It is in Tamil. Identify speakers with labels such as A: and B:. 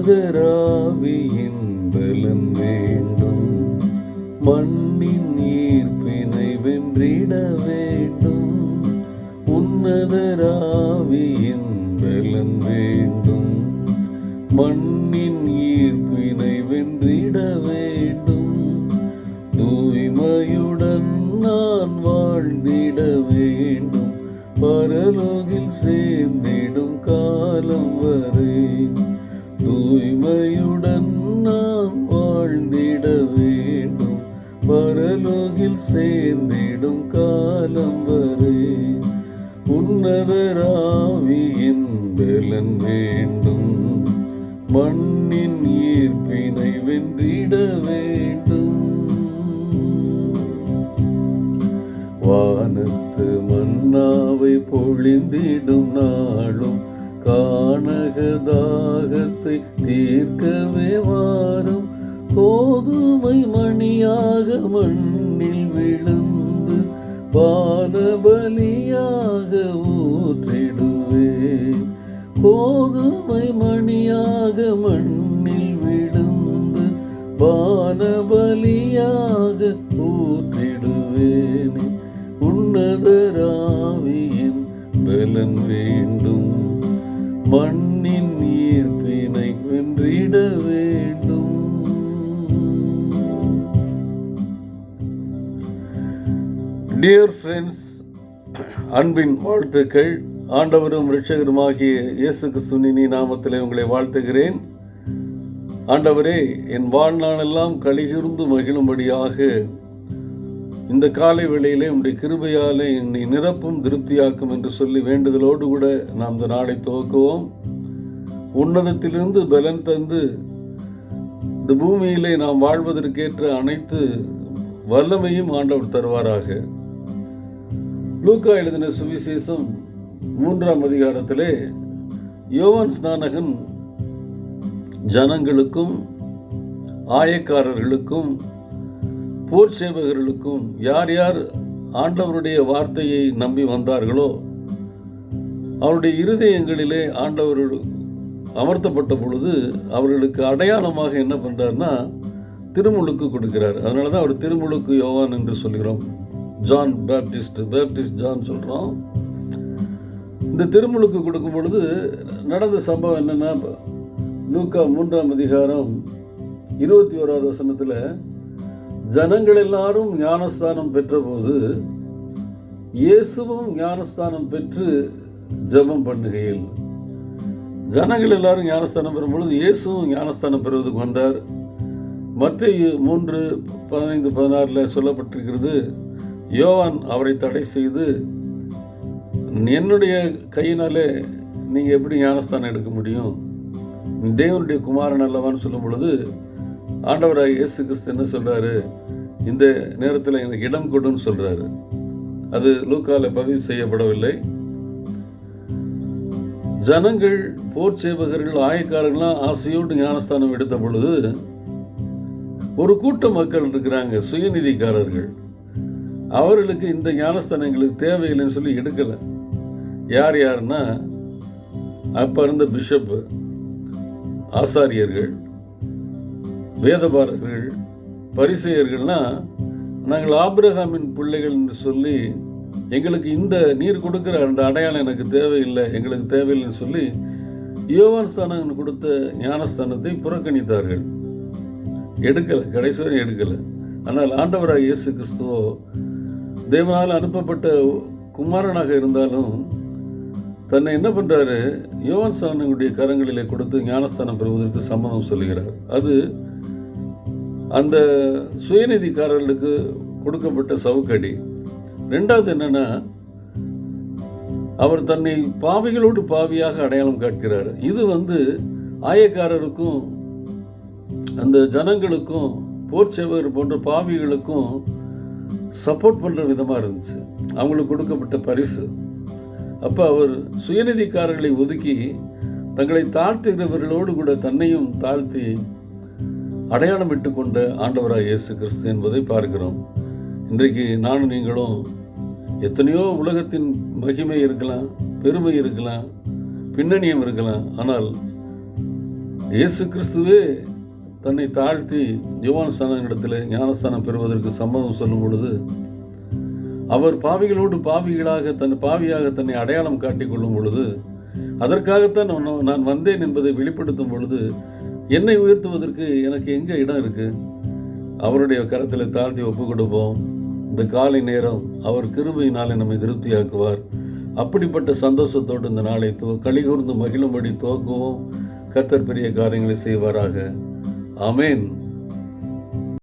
A: மனதராவியின் பலன் வேண்டும். மண்ணின் ஈர்ப்பினை வென்றிட வேண்டும். உன்னதராவியின் பலன் வேண்டும். மண்ணின் ஈர்ப்பினை வென்றிட வேண்டும். தூய்மையுடன் நான் வாழ்ந்திட வேண்டும். பரலோகில் சேர்ந்திடும் காலம் வரை தூய்மையுடன் நான் வாழ்ந்திட வேண்டும். பரலோகில் சேர்ந்திடும் காலம் வரை உன்னதராவியின் பலன் வேண்டும். மண்ணின் ஈர்ப்பினை வென்றிட வேண்டும். வானத்து மன்னாவை பொழிந்திடும் நாளும் காணக தாகத்தை தீர்க்கவே வாரும். கோதுமை மணியாக மண்ணில் விழுந்து பானபலியாக ஊற்றிடுவே கோதுமை மணியாக மண்ணில் விழுந்து பானபலியாக ஊற்றிடுவேனே. உன்னதராவியின் பலன் வேண்டும். மண்ணின் ஈர்ப்பினை வென்றிட வேண்டும். டியர் ஃப்ரெண்ட்ஸ் அன்பின் வாழ்த்துக்கள். ஆண்டவரும் ரிட்சகருமாகிய இயேசு கிறிஸ்துவின் நாமத்திலே உங்களை வாழ்த்துகிறேன். ஆண்டவரே என் வாழ்நாளெல்லாம் கழிகிருந்து மகிழும்படியாக இந்த காலை வேளையிலே உம்முடைய கிருபையாலே என்னை நிரப்பும் திருப்தியாக்கும் என்று சொல்லி வேண்டுதலோடு கூட நாம் இந்த நாளை துவக்குவோம். உன்னதத்திலிருந்து பலன் தந்து இந்த பூமியிலே நாம் வாழ்வதற்கேற்ற அனைத்து வல்லமையும் ஆண்டவர் தருவாராக. லூக்கா எழுதின சுவிசேஷம் மூன்றாம் அதிகாரத்திலே யோவான் ஸ்நானகன் ஜனங்களுக்கும் ஆயக்காரர்களுக்கும் போர் சேவகர்களுக்கும் யார் யார் ஆண்டவருடைய வார்த்தையை நம்பி வந்தார்களோ அவருடைய இருதயங்களிலே ஆண்டவர் அமர்த்தப்பட்ட பொழுது அவர்களுக்கு அடையாளமாக என்ன பண்ணுறாருன்னா திருமுழுக்கு கொடுக்கிறார். அதனால தான் அவர் திருமுழுக்கு யோவான் என்று சொல்கிறோம். ஜான் பேப்டிஸ்ட் பேப்டிஸ்ட் ஜான் சொல்கிறோம் இந்த திருமுழுக்கு கொடுக்கும் பொழுது நடந்த சம்பவம் என்னென்னா லூக்கா மூன்றாம் அதிகாரம் இருபத்தி ஓராவது வசனத்தில் ஜனங்கள் எல்லாரும் ஞானஸ்தானம் பெற்றபோது இயேசுவும் ஞானஸ்தானம் பெற்று ஜெபம் பண்ணுகையில் ஜனங்கள் எல்லாரும் ஞானஸ்தானம் பெறும்பொழுது இயேசுவும் ஞானஸ்தானம் பெறுவதற்கு வந்தார். மற்ற மூன்று பதினைந்து பதினாறில் சொல்லப்பட்டிருக்கிறது யோவான் அவரை தடை செய்து என்னுடைய கையினாலே நீங்கள் எப்படி ஞானஸ்தானம் எடுக்க முடியும்? தேவனுடைய குமாரன் அல்லவான்னு சொல்லும் பொழுது ஆண்டவராக இயேசு கிறிஸ்து என்ன சொல்கிறாரு இந்த நேரத்தில் எனக்கு இடம் கொடுன்னு சொல்கிறாரு அது லூக்கால பதிவு செய்யப்படவில்லை. ஜனங்கள் போர் சேவகர்கள் ஆயக்காரர்கள்லாம் ஆசையோடு ஞானஸ்தானம் எடுத்த பொழுது ஒரு கூட்ட மக்கள் இருக்கிறாங்க சுயநிதிக்காரர்கள். அவர்களுக்கு இந்த ஞானஸ்தானம் எங்களுக்கு தேவையில்லைன்னு சொல்லி எடுக்கலை. யார் யாருன்னா அப்போ இருந்த பிஷப்பு ஆசாரியர்கள் வேதபாரர்கள் பரிசெயர்கள்னா நாங்கள் ஆபிரகாமின் பிள்ளைகள் என்று சொல்லி எங்களுக்கு இந்த நீர் கொடுக்குற அந்த அடையாளம் எனக்கு தேவையில்லை எங்களுக்கு தேவையில்லைன்னு சொல்லி யோவான் ஸ்தானம் கொடுத்த ஞானஸ்தானத்தை புறக்கணித்தார்கள். எடுக்கலை கடைசி வரை எடுக்கலை. ஆனால் ஆண்டவராக இயேசு கிறிஸ்துவோ தேவனால் அனுப்பப்பட்ட குமாரனாக இருந்தாலும் தன்னை என்ன பண்ணுறாரு யோவான் ஸ்தானங்களுடைய கரங்களிலே கொடுத்து ஞானஸ்தானம் பெறுவதற்கு சம்மதம் சொல்கிறார் அது அந்த சுயநிதிக்காரர்களுக்கு கொடுக்கப்பட்ட சவுக்கடி. ரெண்டாவது என்னென்னா அவர் தன்னை பாவிகளோடு பாவியாக அடையாளம் காட்டுகிறார் இது வந்து ஆயக்காரருக்கும் அந்த ஜனங்களுக்கும் போர் சேவகர் போன்ற பாவிகளுக்கும் சப்போர்ட் பண்ணுற விதமாக இருந்துச்சு. அவங்களுக்கு கொடுக்கப்பட்ட பரிசு. அப்போ அவர் சுயநிதிக்காரர்களை ஒதுக்கி தங்களை தாழ்த்துகிறவர்களோடு கூட தன்னையும் தாழ்த்தி அடையாளம் விட்டு கொண்ட ஆண்டவராக இயேசு கிறிஸ்து என்பதை பார்க்கிறோம். இன்றைக்கு நானும் நீங்களும் எத்தனையோ உலகத்தின் மகிமை இருக்கலாம் பெருமை இருக்கலாம் பின்னணியம் இருக்கலாம். ஆனால் இயேசு கிறிஸ்துவே தன்னை தாழ்த்தி யோவான் இடத்துல ஞானஸ்தானம் பெறுவதற்கு சம்மதம் சொல்லும் பொழுது அவர் பாவிகளோடு பாவிகளாக தன் பாவியாக தன்னை அடையாளம் காட்டிக் கொள்ளும் பொழுது அதற்காகத்தான் நான் நான் வந்தேன் என்பதை வெளிப்படுத்தும் பொழுது என்னை உயர்த்துவதற்கு எனக்கு எங்கே இடம் இருக்குது அவருடைய கரத்தில் தாழ்த்தி ஒப்பு கொடுப்போம் இந்த காலை நேரம் அவர் கிருபையினாலே நம்மை திருப்தியாக்குவார். அப்படிப்பட்ட சந்தோஷத்தோடு இந்த நாளை துவ கலிகூர்ந்து மகிழும்படி துவக்குவோம். கத்தர் பெரிய காரியங்களை செய்வாராக. அமேன்